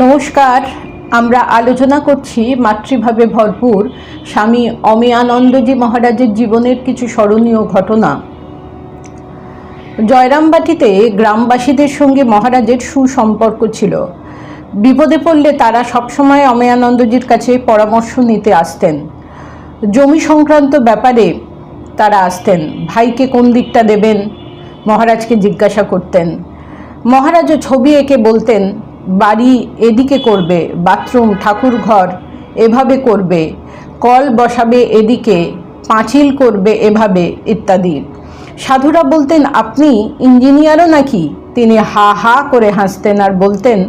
নমস্কার, আমরা আলোচনা করছি মাতৃভাবে ভরপুর স্বামী অমিয়ানন্দজি মহারাজের জীবনের কিছু স্মরণীয় ঘটনা। জয়রামবাটিতে গ্রামবাসীদের সঙ্গে মহারাজের সুসম্পর্ক ছিল। বিপদে পড়লে তারা সবসময় অময়ানন্দজির কাছে পরামর্শ নিতে আসতেন। জমি সংক্রান্ত ব্যাপারে তারা আসতেন, ভাইকে কোন দিকটা দেবেন মহারাজকে জিজ্ঞাসা করতেন। মহারাজও ছবি এঁকে বলতেন বাড়ি এদিকে করবে, বাথরুম ঠাকুর ঘর এভাবে করবে, কল বসাবে এদিকে, পাঁচিল করবে এভাবে ইত্যাদি। সাধুরা বলতেন, আপনি ইঞ্জিনিয়ারও নাকি? তিনি হা হা করে হাসতেন আর বলতেন,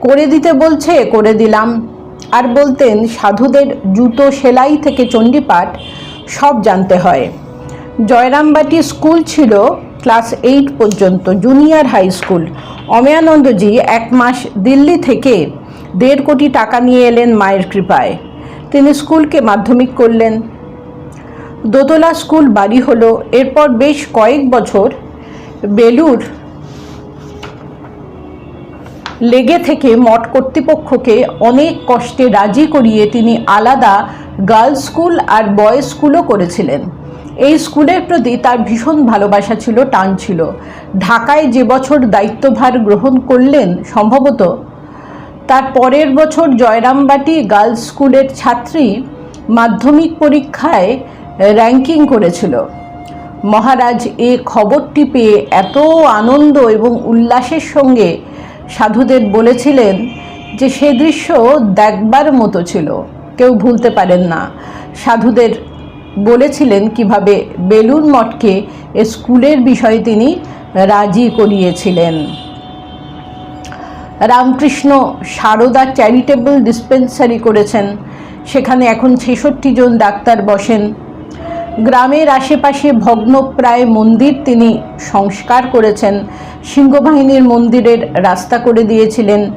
করে দিতে বলছে, করে দিলাম। আর বলতেন, সাধুদের জুতো সেলাই থেকে চণ্ডীপাঠ সব জানতে হয়। জয়রামবাটি স্কুল ছিল ক্লাস এইট পর্যন্ত জুনিয়র হাই স্কুল। অমেয়ানন্দজি এক মাস দিল্লি থেকে দেড় কোটি টাকা নিয়ে এলেন মায়ের কৃপায়। তিনি স্কুলকে মাধ্যমিক করলেন। দোতলা স্কুল বাড়ি হলো। এরপর বেশ কয়েক বছর বেলুর লেগে থেকে মঠ কর্তৃপক্ষকে অনেক কষ্টে রাজি করিয়ে তিনি আলাদা গার্লস স্কুল আর বয়েজ স্কুলও করেছিলেন। এই স্কুলের প্রতি তার ভীষণ ভালোবাসা ছিল, টান ছিল। ঢাকায় যে বছর দায়িত্বভার গ্রহণ করলেন, সম্ভবত তার পরের বছর জয়রামবাটি গার্লস স্কুলের ছাত্রী মাধ্যমিক পরীক্ষায় র্যাঙ্কিং করেছিল। মহারাজ এ খবরটি পেয়ে এত আনন্দ এবং উল্লাসের সঙ্গে সাধুদের বলেছিলেন যে সে দৃশ্য দেখবার মতো ছিল। কেউ ভুলতে পারেন না। সাধুদের বলেছিলেন কীভাবে বেলুন মঠকে স্কুলের বিষয়ে তিনি রাজি করিয়েছিলেন। রামকৃষ্ণ সারদা চ্যারিটেবল ডিসপেন্সারি করেছেন। সেখানে এখন ছেষট্টি জন ডাক্তার বসেন। গ্রামের আশেপাশে ভগ্নপ্রায় মন্দির তিনি সংস্কার করেছেন। সিংহবাহিনীর মন্দিরের রাস্তা করে দিয়েছিলেন।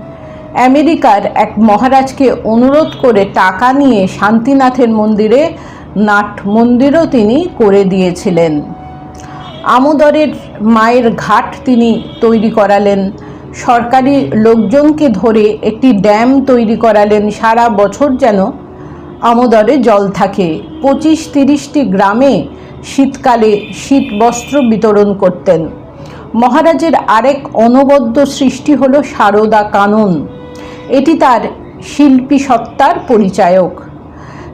আমেরিকার এক মহারাজকে অনুরোধ করে টাকা নিয়ে শান্তিনাথের মন্দিরে নাট মন্দিরও তিনি করে দিয়েছিলেন। আমোদরের মায়ের ঘাট তিনি তৈরি করালেন। সরকারি লোকজনকে ধরে একটি ড্যাম তৈরি করালেন। সারা বছর যেন আমোদরে জল থাকে। পঁচিশ তিরিশটি গ্রামে শীতকালে শীত বস্ত্র বিতরণ করতেন। মহারাজের আরেক অনবদ্য সৃষ্টি হল সারদা কানন। এটি তার শিল্পী সত্তার পরিচায়ক।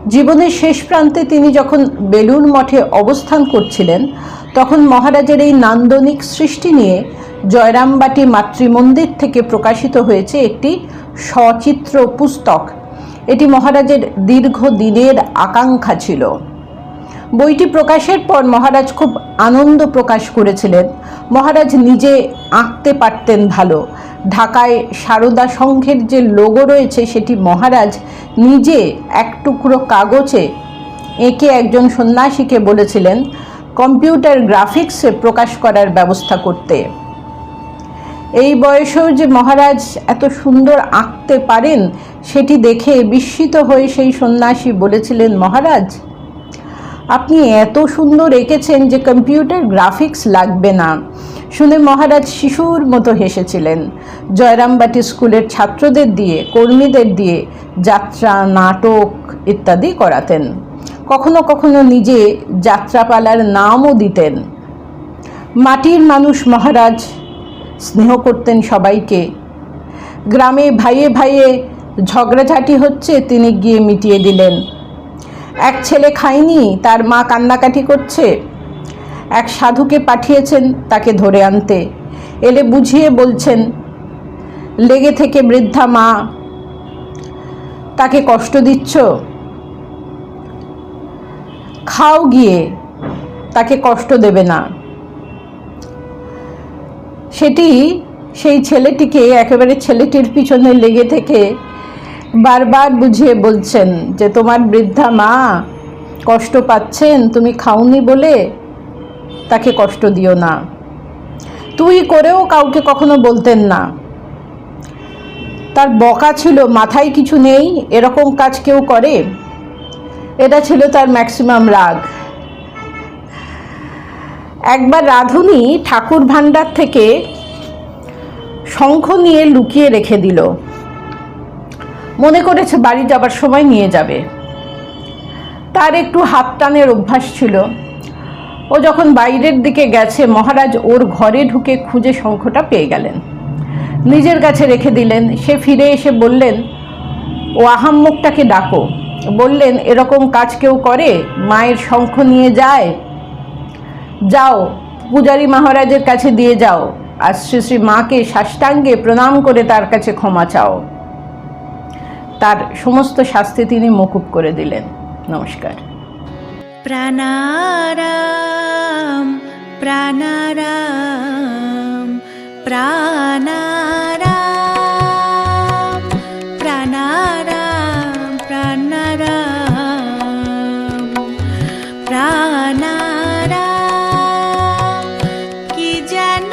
জীবনের শেষ প্রান্তে তিনি যখন বেলুন মঠে অবস্থান করছিলেন, তখন মহারাজের এই নান্দনিক সৃষ্টি নিয়ে জয়রামবাটি মাতৃমন্দির থেকে প্রকাশিত হয়েছে একটি সচিত্র পুস্তক। এটি মহারাজের দীর্ঘ দিনের আকাঙ্ক্ষা ছিল। বইটি প্রকাশের পর মহারাজ খুব আনন্দ প্রকাশ করেছিলেন। মহারাজ নিজে আঁকতে পারতেন ভালো। ঢাকায় সারদা সংঘের যে লোগো রয়েছে সেটি মহারাজ নিজে এক টুকরো কাগজে এঁকে একজন সন্ন্যাসীকে বলেছিলেন, কম্পিউটার গ্রাফিক্সে প্রকাশ করার ব্যবস্থা করতে। এই বয়সেও যে মহারাজ এত সুন্দর আঁকতে পারেন, সেটি দেখে বিস্মিত হয়ে সেই সন্ন্যাসী বলেছিলেন, মহারাজ আপনি এত সুন্দর এঁকেছেন যে কম্পিউটার গ্রাফিক্স লাগবে না। শুনে মহারাজ শিশুর মতো হেসেছিলেন। জয়রামবাটি স্কুলের ছাত্রদের দিয়ে, কর্মীদের দিয়ে যাত্রা, নাটক ইত্যাদি করাতেন। কখনো কখনো নিজে যাত্রাপালার নামও দিতেন। মাটির মানুষ মহারাজ, স্নেহ করতেন সবাইকে। গ্রামে ভাইয়ে ভাইয়ে ঝগড়াঝাটি হচ্ছে, তিনি গিয়ে মিটিয়ে দিলেন। এক ছেলে খায়নি, তার মা কান্নাকাটি করছে। এক সাধুকে পাঠিয়েছেন তাকে ধরে আনতে। এলে বুঝিয়ে বলছেন, লেগে থেকে বৃদ্ধা মা, তাকে কষ্ট দিচ্ছ? খাও গিয়ে, তাকে কষ্ট দেবে না। সেটি সেই ছেলেটিকে, একেবারে ছেলেটির পিছনে লেগে থেকে বারবার বুঝিয়ে বলছেন যে তোমার বৃদ্ধা মা কষ্ট পাচ্ছেন, তুমি খাওনি বলে তাকে কষ্ট দিও না। তুই করেও কাউকে কখনো বলতেন না। তার বকা ছিল, মাথায় কিছু নেই, এরকম কাজ কেউ করে। এটা ছিল তার ম্যাক্সিমাম রাগ। একবার রাধুনি ঠাকুর ভাণ্ডার থেকে শঙ্খ নিয়ে লুকিয়ে রেখে দিল। মনে করেছে বাড়ি যাবার সময় নিয়ে যাবে। তার একটু হাত টানের অভ্যাস ছিল। ও যখন বাইরের দিকে গেছে, মহারাজ ওর ঘরে ঢুকে খুঁজে শঙ্খটা পেয়ে গেলেন। নিজের কাছে রেখে দিলেন। সে ফিরে এসে বললেন, ও আহাম্মকটাকে ডাকো। বললেন, এরকম কাজ কেউ করে? মায়ের শঙ্খ নিয়ে যায়? যাও, পূজারী মহারাজের কাছে দিয়ে যাও। আর শ্রী শ্রী মাকে সাষ্টাঙ্গে প্রণাম করে তার কাছে ক্ষমা চাও। তার সমস্ত শাস্তি তিনি মকুব করে দিলেন। নমস্কার। প্রাণারাম প্রাণারাম প্রাণারাম প্রাণারাম প্রাণারাম প্রাণারাম, কি যেন